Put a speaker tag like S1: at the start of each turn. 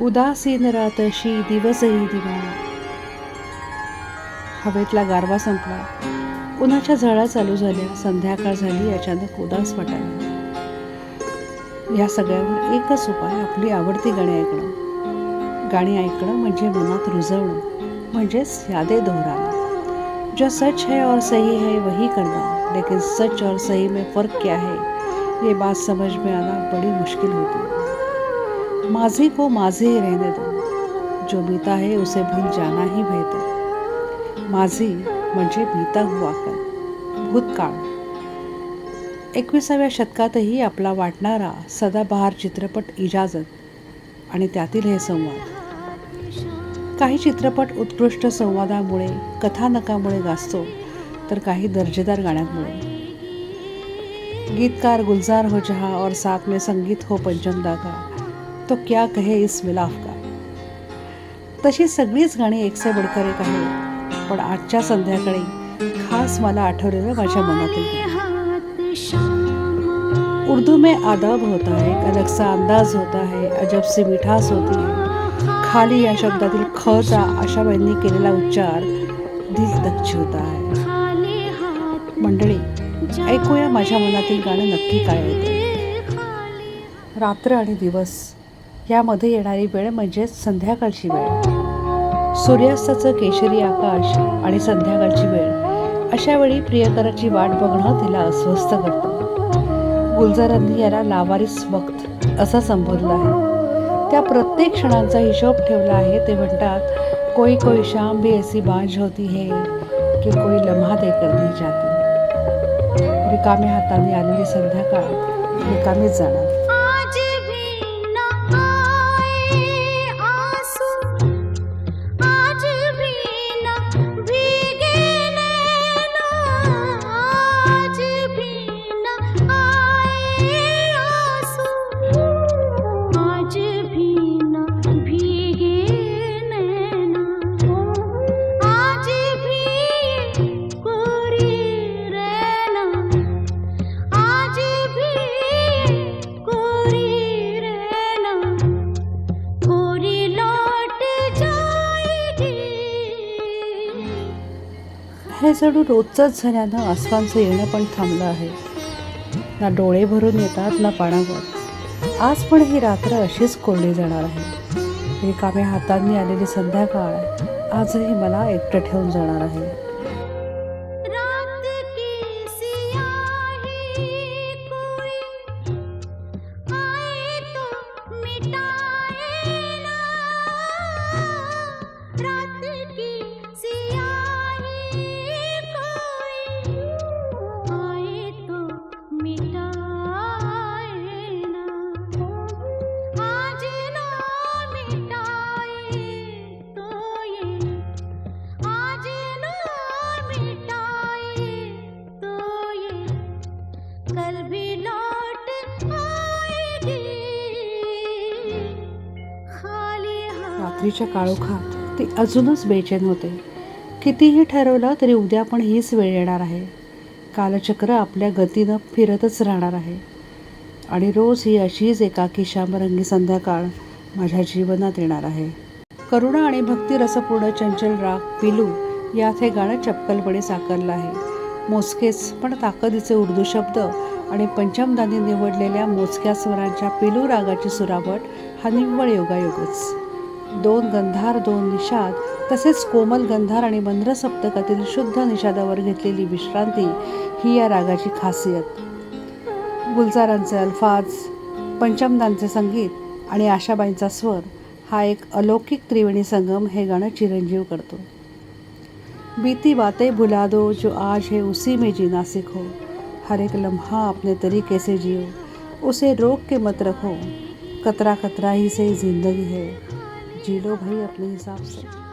S1: उदासीन रातशी दिवसही दिवाळा. हवेतला गारवा संपला. उन्हाच्या झळा चालू झाल्या. संध्याकाळ झाली. अचानक उदास वाटायला या सगळ्यावर एकच उपाय. आपली आवडती गाणी ऐकणं. गाणी ऐकणं म्हणजे मनात रुजवणं. म्हणजेच यादे दोहराना जो सच है और सही है वही करना. लेकिन सच और सही में फ़र्क क्या है? ये बात समझ में आना बड़ी मुश्किल होती है. माझे को माझे ही रहने दो। जो बीता है उसे भूल जाना ही बेहतर माझे म्हणजे बीता हुआ कल भूतकाळ। एकविसाव्या शतकातही आपला वाटणारा सदाबहार चित्रपट इजाजत आणि त्यातील हे संवाद। काही चित्रपट उत्कृष्ट संवादामुळे कथानकामुळे गाजतो तर काही दर्जेदार गाण्यांमुळे। गीतकार गुलजार हो जहा और साथ में संगीत हो पंचम दागा। तो क्या कहे इस मिलाफ का? तशी सगळीच गाणी एक से बडकर एक आहे पण आजच्या संध्याकाळी खास मला आठवलेलं माझ्या मनातील उर्दू में आदाब होता है एक अलग सा अंदाज होता है अजब सी मिठास होती है। खाली या शब्दातील खचा आशाबाईंनी केलेला उच्चार दिल तक होता आहे मंडळी ऐकूया माझ्या मनातील गाणं नक्की काय होतं रात्र आणि दिवस यामध्ये येणारी वेळ म्हणजेच संध्याकाळची वेळ. सूर्यास्ताचं केशरी आकाश आणि संध्याकाळची वेळ. अशा वेळी प्रियकराची वाट बघणं तिला अस्वस्थ करतं. गुलजारांनी याला लावारिस वक्त असं संबोधलं आहे. त्या प्रत्येक क्षणांचा हिशोब ठेवला आहे ते म्हणतात कोई कोई शाम भी ऐसी बांझ होती है की कोई लम्हा देकर नहीं जाती. रिकाम्या हाताने आलेली संध्याकाळ रिकामीच जाणार. हे जणू रोजचंच झाल्यानं आसवांचं येणं पण थांबलं आहे. ना डोळे भरून येतात ना पाण्यावर आज पण ही रात्र अशीच कोरडी जाणार आहे. रिकाम्या हातांनी आलेली संध्याकाळ आजही मला एकटं ठेवून जाणार आहे. रात्रीच्या काळोखात ते अजूनच बेचैन होते. कितीही ठरवलं तरी उद्या पण हीच वेळ येणार आहे. कालचक्र आपल्या गतीनं फिरतच राहणार आहे. आणि रोज ही अशीच एकाकी श्यामरंगी संध्याकाळ माझ्या जीवनात येणार आहे. करुणा आणि भक्तिरसपूर्ण चंचल राग पिलू यात हे गाणं चपकलपणे साकारलं आहे. मोजकेच पण ताकदीचे उर्दू शब्द आणि पंचमदानी निवडलेल्या मोजक्या स्वरांच्या पिलू रागाची सुरावट हा निव्वळ योगायोगच. दोन गंधार दोन निषाद तसेच कोमल गंधार आणि मंद्र सप्तकातील शुद्ध निषादावर घेतलेली विश्रांती ही या रागाची खासियत. गुलजारांचे अल्फाज पंचमदांचे संगीत आणि आशाबाईंचा स्वर हा एक अलौकिक त्रिवेणी संगम हे गाणं चिरंजीव करतो. बीती बातें भुला दो जो आज है उसी में जीना सीखो हो. हर एक लम्हा अपने तरीके से जियो उसे रोक के मत रखो. कतरा कतरा ही से जिंदगी है। जीडो भाई अपने हिसाब से.